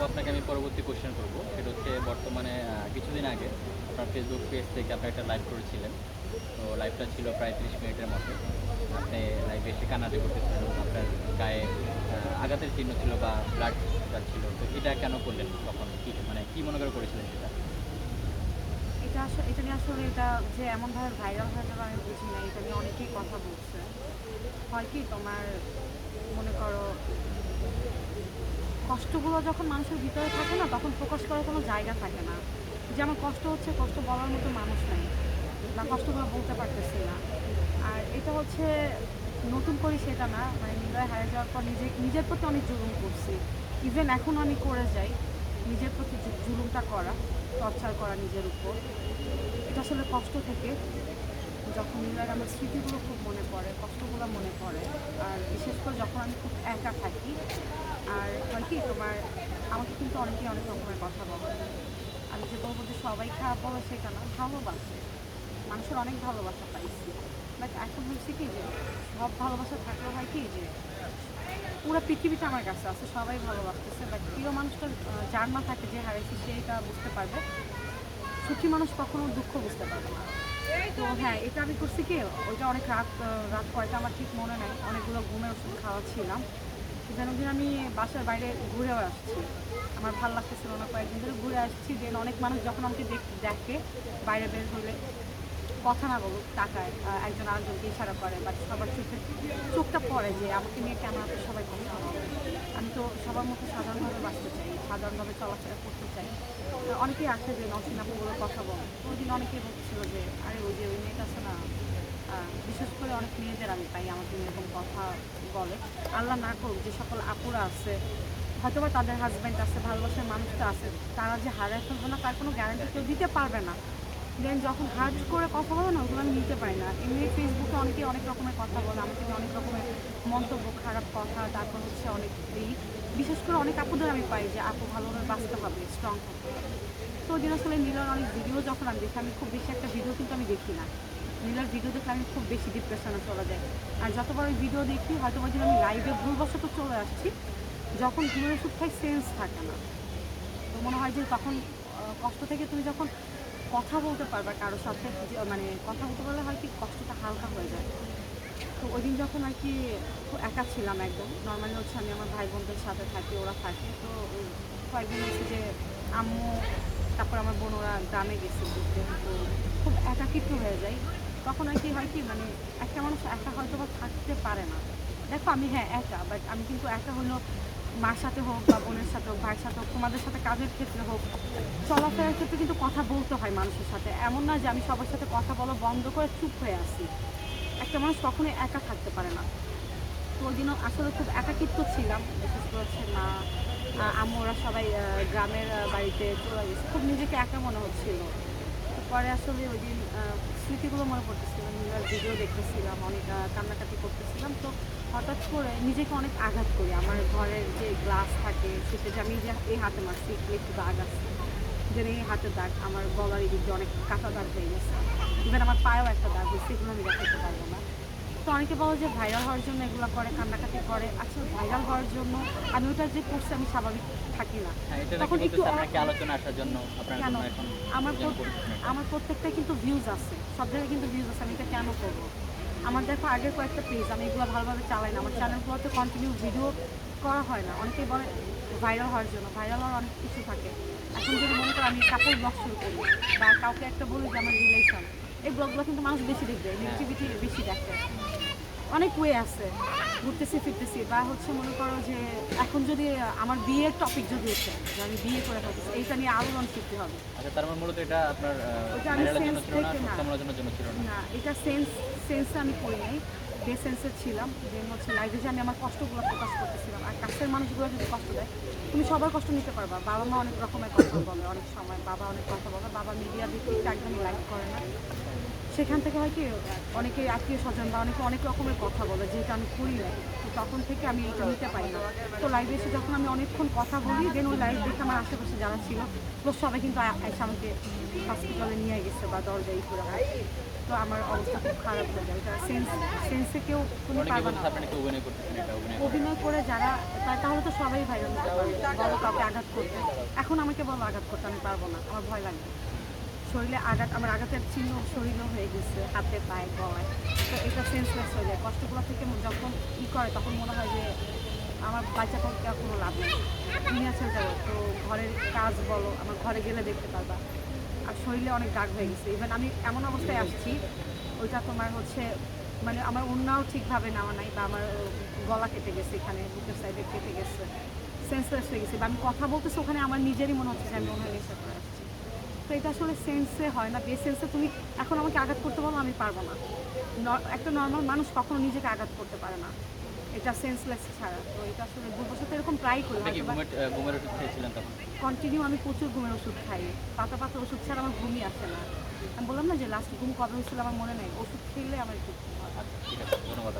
আপু আপনাকে আমি পরবর্তী কোশ্চেন করব। সেটা হচ্ছে বর্তমানে কিছুদিন আগে আপনার ফেসবুক পেজ থেকে আপনি একটা লাইভ করেছিলেন। তো লাইভটা ছিল প্রায় তিরিশ মিনিটের মতো। আপনি লাইভে এসে কান্নাটি করতেছিলেন, আপনার গায়ে আঘাতের চিহ্ন ছিল বা ব্লাড ছিল। তো এটা কেন করলেন তখন কি মানে কি মনে করে করেছিলেন সেটা? এটা আসলে, এটা নিয়ে আসলে এটা যে এমনভাবে ভাইরাল হয়ে যাবে আমি বুঝি না এটা নিয়ে অনেকেই কথা বলছে। হয় কি তোমার, মনে করো কষ্টগুলো যখন মানুষের ভিতরে থাকে না, তখন প্রকাশ করার কোনো জায়গা থাকে না। যে আমার কষ্ট হচ্ছে, কষ্ট বলার মতো মানুষ নাই বা কষ্টগুলো বলতে পারতেছি না। আর এটা হচ্ছে নতুন করে সেটা না মানে নিলয় হারিয়ে যাওয়ার পর নিজে, নিজের প্রতি অনেক জুলুম করছি। ইভেন এখন আমি করে যাই, নিজের প্রতি জুলুমটা করা, টর্চার করা নিজের উপর। এটা আসলে কষ্ট থেকে যখন আমার স্মৃতিগুলো খুব মনে পড়ে, কষ্টগুলো মনে পড়ে, আর বিশেষ করে যখন আমি খুব একা থাকি, আর হয় কি তোমার, আমাকে কিন্তু অনেকেই অনেক রকমের কথা বলে। আমি যে বলব যে সবাই খারাপ বলে সেটা না, ভালোবাসে। মানুষের অনেক ভালোবাসা পাইছি বাট এখন হচ্ছে কি যে, সব ভালোবাসা থাকলে হয় কি যে, পুরো পৃথিবীটা আমার কাছে আছে, সবাই ভালোবাসতেছে। বাট প্রিয় মানুষটা যার না থাকে যে হারাইছি সেইটা বুঝতে পারবে। সুখী মানুষ কখনো দুঃখ বুঝতে পারবে না। তো হ্যাঁ এটা আমি করছি কি ওইটা অনেক রাত রাত কয়টা আমার ঠিক মনে নাই অনেকগুলো ঘুমের ওষুধ খাওয়াচ্ছিলাম। যেন দিন আমি বাসার বাইরে ঘুরেও আসছি। আমার ভালো লাগতেছিল না কয়েকদিন ধরে ঘুরে আসছি দেন অনেক মানুষ যখন আমাকে দেখ- বাইরে বের হলে কথা না বলুক আহ, একজন আরেকজনকে ইশারা করে বা সবার চোখে চোখটা পড়ে যে আমাকে নিয়ে কেন সবাই কথা আমি তো সবার মতো সাধারণভাবে বাঁচতে চাই সাধারণভাবে চলাফেরা করতে চাই। অনেকেই আছে যে নসিনাপুগুলো কথা বলে। ওই দিন অনেকেই বলছিল যে, আরে ওই যে ওই মেয়েটা আছে না বিশেষ করে অনেক মেয়েদের আমি পাই আমাকে এরকম কথা বলে। আল্লাহ না করুক, যে সকল আপুরা আছে, হয়তোবা তাদের হাজব্যান্ড আছে, ভালোবাসার মানুষটা আছে, তারা যে হারায় ফেলবে না তার কোনো গ্যারান্টি কেউ দিতে পারবে না। দেন যখন হার্ট করে কথা বলে না, ওগুলো আমি নিতে পারি না। এমনি ফেসবুকে অনেকে অনেক রকমের কথা বলে, আমাকে অনেক রকমের মন্তব্য, খারাপ কথা, তারপর হচ্ছে অনেক এই বিশেষ করে অনেক আপুদের আমি পাই যে আপু ভালোভাবে বাঁচতে হবে স্ট্রং হবে। তো ওই আসলে নীলার অনেক ভিডিও যখন আমি দেখি, আমি খুব বেশি একটা ভিডিও কিন্তু আমি দেখি না। নীলার ভিডিও দেখে আমি খুব বেশি ডিপ্রেশনে চলে যাই। আর যতবার ওই ভিডিও দেখি হয়তো ওই আমি লাইভে ভুলবশত চলে আসছি, যখন ওষুধ খাই সেন্স থাকে না। তো মনে হয় যে তখন কষ্ট থেকে তুমি যখন কথা বলতে পারবা কারোর সাথে মানে কথা বলতে পারলে হয় কি, কষ্টটা হালকা হয়ে যায়। তো ওই দিন যখন আর কি একা ছিলাম একদম নর্মালি হচ্ছে আমি আমার ভাই বোনদের সাথে থাকি, ওরা থাকে। তো কয়েকদিন হচ্ছে যে আম্মু, তারপর আমার বোন, ওরা গ্রামে গেছে ঘুরতে। তো খুব একাকিত্ব হয়ে যায়। তখন আর কি হয় কি মানে একটা মানুষ একা হয়তো বা থাকতে পারে না। দেখো আমি হ্যাঁ একা বাট আমি কিন্তু একা হলো মার সাথে হোক বা বোনের সাথে হোক, ভাইয়ের সাথে হোক, তোমাদের সাথে কাজের ক্ষেত্রে হোক, চলাফেরার ক্ষেত্রে কিন্তু কথা বলতে হয় মানুষের সাথে। এমন না যে আমি সবার সাথে কথা বলা বন্ধ করে চুপ হয়ে আসি একটা মানুষ কখনোই একা থাকতে পারে না। তো ওই দিনও আসলে খুব একাকিত্ব ছিলাম, বিশেষ করে হচ্ছে মা, আ- আম্মু ওরা সবাই গ্রামের বাড়িতে চলে গেছে। খুব নিজেকে একা মনে হচ্ছিল। পরে আসলে ওই দিন স্মৃতিগুলো মনে পড়তেছিল। নিজের ভিডিও দেখতেছিলাম, অনেক কান্নাকাটি করতেছিলাম। তো হঠাৎ করে নিজেকে অনেক আঘাত করি। আমার ঘরের যে গ্লাস থাকে, সেটা আমি যে এই হাতে মারছি একটু আছে। যে এই হাতে দাগ আমার গলার এদিক দিয়ে অনেক কাটা দাগ হয়ে গেছে। ইভেন আমার পায়েও একটা দাগ হয়েছে এগুলো আমি দেখাতে পারব না। তো অনেকে বলো যে ভাইরাল হওয়ার জন্য এগুলো করে কান্নাকাটি করে। আচ্ছা ভাইরাল হওয়ার জন্য আমি ওটা যে করছি আমি স্বাভাবিক থাকি না। হ্যাঁ তখন একটু আলোচনা আসার জন্য কেন? আমার যেন। আমার প্রত্যেকটা কিন্তু ভিউজ আছে। সব জায়গায় কিন্তু ভিউজ আছে আমি এটা কেন করব? আমার দেখো আগের কয়েকটা পেজ আমি এগুলো ভালোভাবে চালাই না। আমার চ্যানেলগুলোতে কন্টিনিউ ভিডিও করা হয় না। অনেকেই বলে ভাইরাল হওয়ার জন্য। ভাইরাল হওয়ার অনেক কিছু থাকে। এখন যদি মনে করো আমি কাপড় ব্লগ শুরু করি বা কাউকে একটা বলি যে আমার রিলেশন এই ব্লগগুলো কিন্তু মানুষ বেশি দেখবে নেগেটিভিটি বেশি দেখে। অনেক ওয়ে আছে ঘুরতেছি ফিরতেছি বা হচ্ছে মনে করো যে এখন যদি আমার বিয়ের টপিক যদি হচ্ছে যে আমি বিয়ে করে ফেলতেছি এইটা নিয়ে আলোড়ন সৃষ্টি হবে। আচ্ছা তার মানে মূলত এটা আপনার না থেকে এটা সেন্স সেন্সে আমি করি নাই যে সেন্সে ছিলাম যে হচ্ছে লাইফে যে আমি আমার কষ্টগুলো প্রকাশ করতেছিলাম আর কাছের মানুষগুলো যদি কষ্ট দেয় তুমি সবার কষ্ট নিতে পারবা বাবা মা অনেক রকমের কথা বলে অনেক সময় বাবা অনেক কথা বলে বাবা মিডিয়া দিকে একদমই লাইক করে না। সেখান থেকে হয় কি অনেকে আত্মীয় স্বজন বা অনেকে অনেক রকমের কথা বলে যেটা আমি করি না তো তখন থেকে আমি এটা নিতে পারি না। তো লাইভে এসে যখন আমি অনেকক্ষণ কথা বলি দেন ওই লাইভ দেখে আমার আশেপাশে যারা ছিল প্লাস সবাই কিন্তু এসে আমাকে হসপিটালে নিয়ে গেছে বা দরজাই করে তো আমার অবস্থা খুব খারাপ হয়ে যায়। এটা সেন্স সেন্সে কেউ কোনো অনেকে পারবে না। অভিনয় করে যারা তা- তাহলে তো সবাই ভাইরাল বড় কাউকে আঘাত করতে। এখন আমাকে বলো আঘাত করতে আমি পারব না আমার ভয় লাগবে শরীরে আঘাত, আমার আঘাতের চিহ্ন শরীরও হয়ে গেছে, হাতে পায়ে, গলায়। তো এটা সেন্সলেস হয়ে যায়। কষ্টগুলো থেকে যখন ই করে, তখন মনে হয় যে আমার বাচ্চা আর কোনো লাভ নেই। নিয়ে চলে যাব। তো ঘরের কাজ বলো, আমার ঘরে গেলে দেখতে পারবা। আর শরীরে অনেক দাগ হয়ে গেছে। ইভেন আমি এমন অবস্থায় আসছি, ওইটা তোমার হচ্ছে মানে আমার অন্যও ঠিকভাবে নেওয়া নাই বা আমার গলা কেটে গেছে এখানে বুকের সাইডে কেটে গেছে। সেন্সলেস হয়ে গেছে। বা আমি কথা বলতেছি, ওখানে আমার নিজেরই মনে হচ্ছে যে আমি হয় নেশা করে আসছি। তো এটা আসলে সেন্সে হয় না। বে সেন্সে তুমি এখন আমাকে আঘাত করতে বলো আমি পারব না। একটা নর্মাল মানুষ কখনো নিজেকে আঘাত করতে পারে না। এটা সেন্সলেস ছাড়া। তো এটা আসলে ভবিষ্যতে এরকম ট্রাই করি ঘুমের ওষুধ খেয়েছিলেন তখন? কন্টিনিউ আমি প্রচুর ঘুমের ওষুধ খাই। পাতা পাতা ওষুধ ছাড়া আমার ঘুমই আসে না। আমি বললাম না যে লাস্ট ঘুম কবে হয়েছিল আমার মনে নেই। ওষুধ খেলে আমার একটু ঘুম ঠিক আছে ধন্যবাদ।